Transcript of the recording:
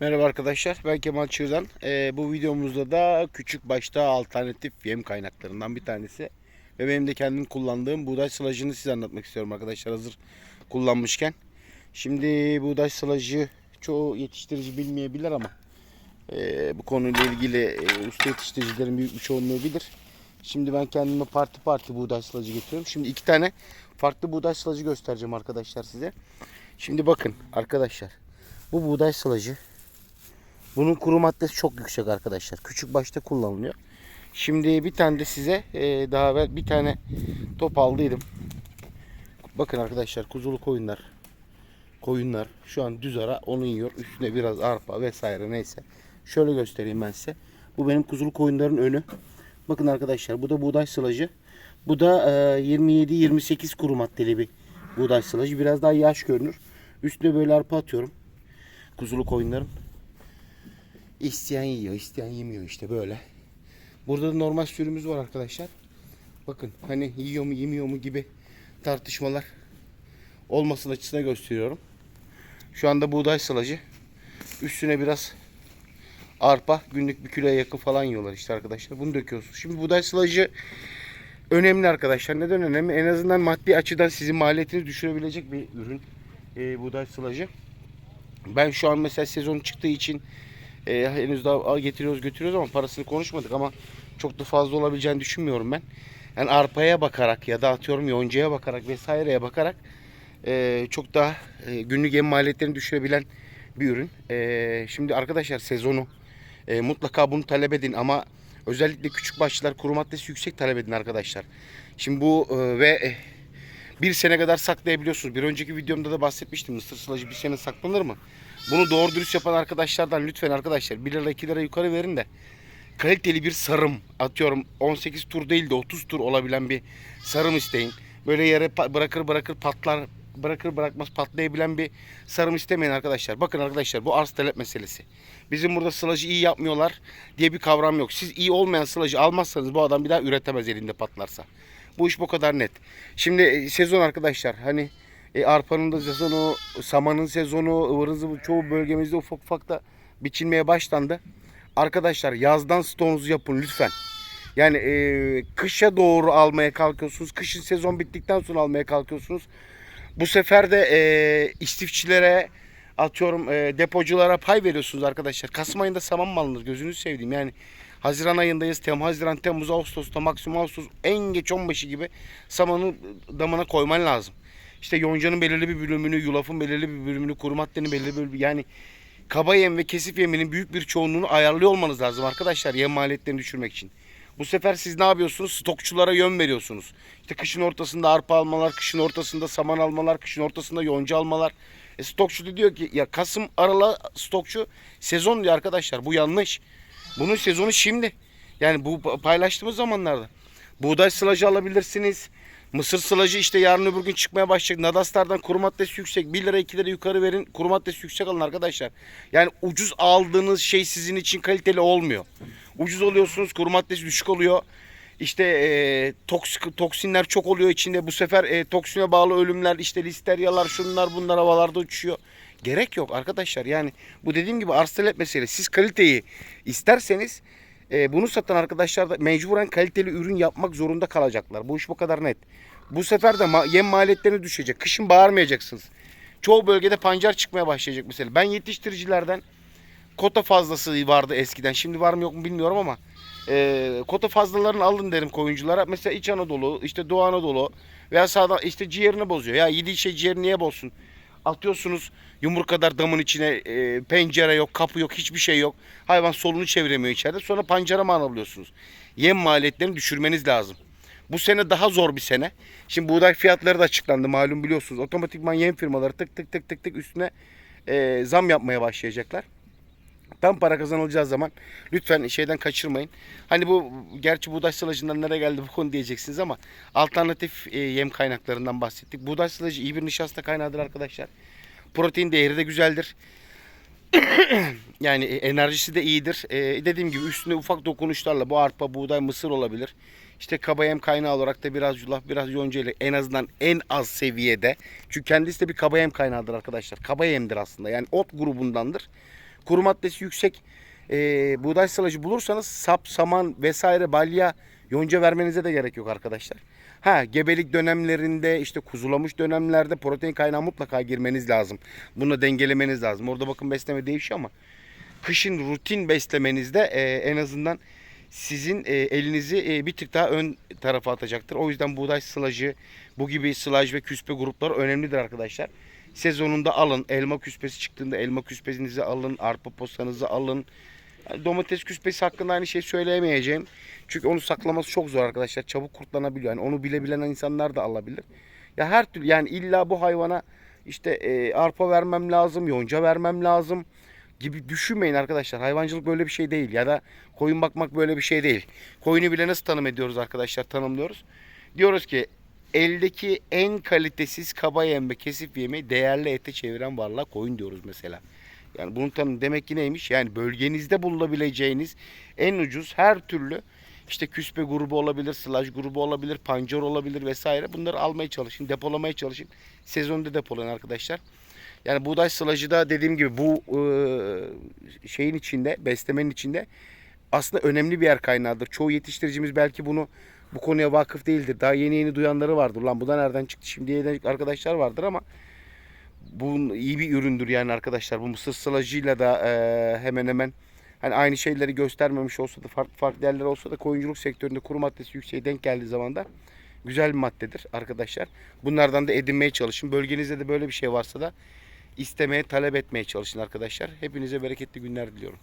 Merhaba arkadaşlar ben Kemal Çığırdan. Ee, bu videomuzda da küçük başta alternatif yem kaynaklarından bir tanesi. Ve benim de kendim kullandığım buğday sılacını size anlatmak istiyorum arkadaşlar hazır kullanmışken. Şimdi buğday sılacı çoğu yetiştirici bilmeyebilir ama e, bu konuyla ilgili e, usta yetiştiricilerin büyük bir çoğunluğu bilir. Şimdi ben kendime parti parti buğday sılacı getiriyorum. Şimdi iki tane farklı buğday sılacı göstereceğim arkadaşlar size. Şimdi bakın arkadaşlar bu buğday sılacı bunun kuru maddesi çok yüksek arkadaşlar. Küçük başta kullanılıyor. Şimdi bir tane de size e, daha evvel bir tane top aldıydım. Bakın arkadaşlar kuzulu koyunlar. Koyunlar şu an düz ara onu yiyor. Üstüne biraz arpa vesaire neyse. Şöyle göstereyim ben size. Bu benim kuzulu koyunların önü. Bakın arkadaşlar bu da buğday sılacı. Bu da e, 27-28 kuru maddeli bir buğday sılacı. Biraz daha yaş görünür. Üstüne böyle arpa atıyorum. Kuzulu koyunların. İsteyen yiyor, isteyen yemiyor işte böyle. Burada da normal sürümüz var arkadaşlar. Bakın hani yiyor mu yemiyor mu gibi tartışmalar olmasın açısına gösteriyorum. Şu anda buğday sılacı. Üstüne biraz arpa günlük bir kiloya yakın falan yiyorlar işte arkadaşlar. Bunu döküyorsunuz. Şimdi buğday sılacı önemli arkadaşlar. Neden önemli? En azından maddi açıdan sizin maliyetini düşürebilecek bir ürün. Ee, buğday sılacı. Ben şu an mesela sezon çıktığı için e, henüz daha getiriyoruz götürüyoruz ama parasını konuşmadık ama çok da fazla olabileceğini düşünmüyorum ben. Yani arpaya bakarak ya da atıyorum yoncaya bakarak vesaireye bakarak e, çok daha e, günlük yem maliyetlerini düşürebilen bir ürün. E, şimdi arkadaşlar sezonu e, mutlaka bunu talep edin ama özellikle küçük başlılar kuru maddesi yüksek talep edin arkadaşlar. Şimdi bu e, ve e, bir sene kadar saklayabiliyorsunuz. Bir önceki videomda da bahsetmiştim. Mısır sılacı bir sene saklanır mı? Bunu doğru dürüst yapan arkadaşlardan lütfen arkadaşlar 1 lira 2 lira yukarı verin de kaliteli bir sarım atıyorum 18 tur değil de 30 tur olabilen bir sarım isteyin. Böyle yere bırakır bırakır patlar bırakır bırakmaz patlayabilen bir sarım istemeyin arkadaşlar. Bakın arkadaşlar bu arz talep meselesi. Bizim burada sılacı iyi yapmıyorlar diye bir kavram yok. Siz iyi olmayan sılacı almazsanız bu adam bir daha üretemez elinde patlarsa. Bu iş bu kadar net. Şimdi e, sezon arkadaşlar hani e, arpanın da sezonu, samanın sezonu, ıvırın zıvır çoğu bölgemizde ufak ufak da biçilmeye başlandı. Arkadaşlar yazdan stoğunuzu yapın lütfen. Yani e, kışa doğru almaya kalkıyorsunuz. Kışın sezon bittikten sonra almaya kalkıyorsunuz. Bu sefer de e, istifçilere atıyorum e, depoculara pay veriyorsunuz arkadaşlar. Kasım ayında saman mı alınır gözünüzü seveyim. Yani Haziran ayındayız. Tem, Haziran, Temmuz, Ağustos'ta maksimum Ağustos en geç 15'i gibi samanı damına koyman lazım. İşte yoncanın belirli bir bölümünü, yulafın belirli bir bölümünü, kuru maddenin belirli bir bölümünü yani kaba yem ve kesif yeminin büyük bir çoğunluğunu ayarlıyor olmanız lazım arkadaşlar yem maliyetlerini düşürmek için. Bu sefer siz ne yapıyorsunuz? Stokçulara yön veriyorsunuz. İşte kışın ortasında arpa almalar, kışın ortasında saman almalar, kışın ortasında yonca almalar. E stokçu diyor ki ya Kasım Aralık stokçu sezon diyor arkadaşlar. Bu yanlış. Bunun sezonu şimdi. Yani bu paylaştığımız zamanlarda. Buğday sılacı alabilirsiniz. Mısır sılacı işte yarın öbür gün çıkmaya başlayacak. Nadaslardan kuru maddesi yüksek. 1 lira 2 lira yukarı verin. Kuru maddesi yüksek alın arkadaşlar. Yani ucuz aldığınız şey sizin için kaliteli olmuyor. Ucuz oluyorsunuz kuru maddesi düşük oluyor. İşte e, toksik, toksinler çok oluyor içinde. Bu sefer e, toksine bağlı ölümler işte listeryalar şunlar bunlar havalarda uçuyor. Gerek yok arkadaşlar. Yani bu dediğim gibi arz talep meselesi. Siz kaliteyi isterseniz e, bunu satan arkadaşlar da mecburen kaliteli ürün yapmak zorunda kalacaklar. Bu iş bu kadar net. Bu sefer de ma- yem maliyetleri düşecek. Kışın bağırmayacaksınız. Çoğu bölgede pancar çıkmaya başlayacak mesela. Ben yetiştiricilerden kota fazlası vardı eskiden. Şimdi var mı yok mu bilmiyorum ama e, kota fazlalarını alın derim koyunculara. Mesela İç Anadolu, işte Doğu Anadolu veya sağda işte ciğerini bozuyor. Ya yediği şey ciğeri niye bozsun? Atıyorsunuz yumruk kadar damın içine e, pencere yok, kapı yok, hiçbir şey yok. Hayvan solunu çeviremiyor içeride. Sonra pancara mı alabiliyorsunuz? Yem maliyetlerini düşürmeniz lazım. Bu sene daha zor bir sene. Şimdi buğday fiyatları da açıklandı malum biliyorsunuz. Otomatikman yem firmaları tık tık tık tık tık üstüne e, zam yapmaya başlayacaklar. Tam para kazanılacağı zaman lütfen şeyden kaçırmayın. Hani bu gerçi buğday sılacından nereye geldi bu konu diyeceksiniz ama alternatif e, yem kaynaklarından bahsettik. Buğday sılacı iyi bir nişasta kaynağıdır arkadaşlar. Protein değeri de güzeldir. yani e, enerjisi de iyidir. E, dediğim gibi üstüne ufak dokunuşlarla bu arpa, buğday, mısır olabilir. İşte kaba yem kaynağı olarak da biraz yulaf, biraz yonca ile en azından en az seviyede. Çünkü kendisi de bir kaba yem kaynağıdır arkadaşlar. Kaba yemdir aslında. Yani ot grubundandır. Kuru maddesi yüksek e, buğday silajı bulursanız sap, saman vesaire balya, yonca vermenize de gerek yok arkadaşlar. Ha gebelik dönemlerinde işte kuzulamış dönemlerde protein kaynağı mutlaka girmeniz lazım. Bunu dengelemeniz lazım. Orada bakın besleme değişiyor ama kışın rutin beslemenizde e, en azından sizin e, elinizi e, bir tık daha ön tarafa atacaktır. O yüzden buğday sılajı, bu gibi sılaj ve küspe grupları önemlidir arkadaşlar. Sezonunda alın. Elma küspesi çıktığında elma küspenizi alın. Arpa postanızı alın. Yani domates küspesi hakkında aynı şey söyleyemeyeceğim. Çünkü onu saklaması çok zor arkadaşlar. Çabuk kurtlanabiliyor. Yani onu bilebilen insanlar da alabilir. Ya her türlü yani illa bu hayvana işte e, arpa vermem lazım, yonca vermem lazım gibi düşünmeyin arkadaşlar. Hayvancılık böyle bir şey değil ya da koyun bakmak böyle bir şey değil. Koyunu bile nasıl tanım ediyoruz arkadaşlar? Tanımlıyoruz. Diyoruz ki eldeki en kalitesiz kaba yem ve kesif yemi değerli ete çeviren varlığa koyun diyoruz mesela. Yani bunun tanım demek ki neymiş? Yani bölgenizde bulabileceğiniz en ucuz her türlü işte küspe grubu olabilir, sılaj grubu olabilir, pancar olabilir vesaire. Bunları almaya çalışın, depolamaya çalışın. Sezonda depolayın arkadaşlar. Yani buğday sılajı da dediğim gibi bu e, şeyin içinde, beslemenin içinde aslında önemli bir yer kaynağıdır. Çoğu yetiştiricimiz belki bunu bu konuya vakıf değildir. Daha yeni yeni duyanları vardır. Lan bu da nereden çıktı şimdi arkadaşlar vardır ama bu iyi bir üründür yani arkadaşlar. Bu mısır sılajıyla da e, hemen hemen hani aynı şeyleri göstermemiş olsa da farklı farklı yerler olsa da koyunculuk sektöründe kuru maddesi yükseğe denk geldiği zaman da güzel bir maddedir arkadaşlar. Bunlardan da edinmeye çalışın. Bölgenizde de böyle bir şey varsa da istemeye, talep etmeye çalışın arkadaşlar. Hepinize bereketli günler diliyorum.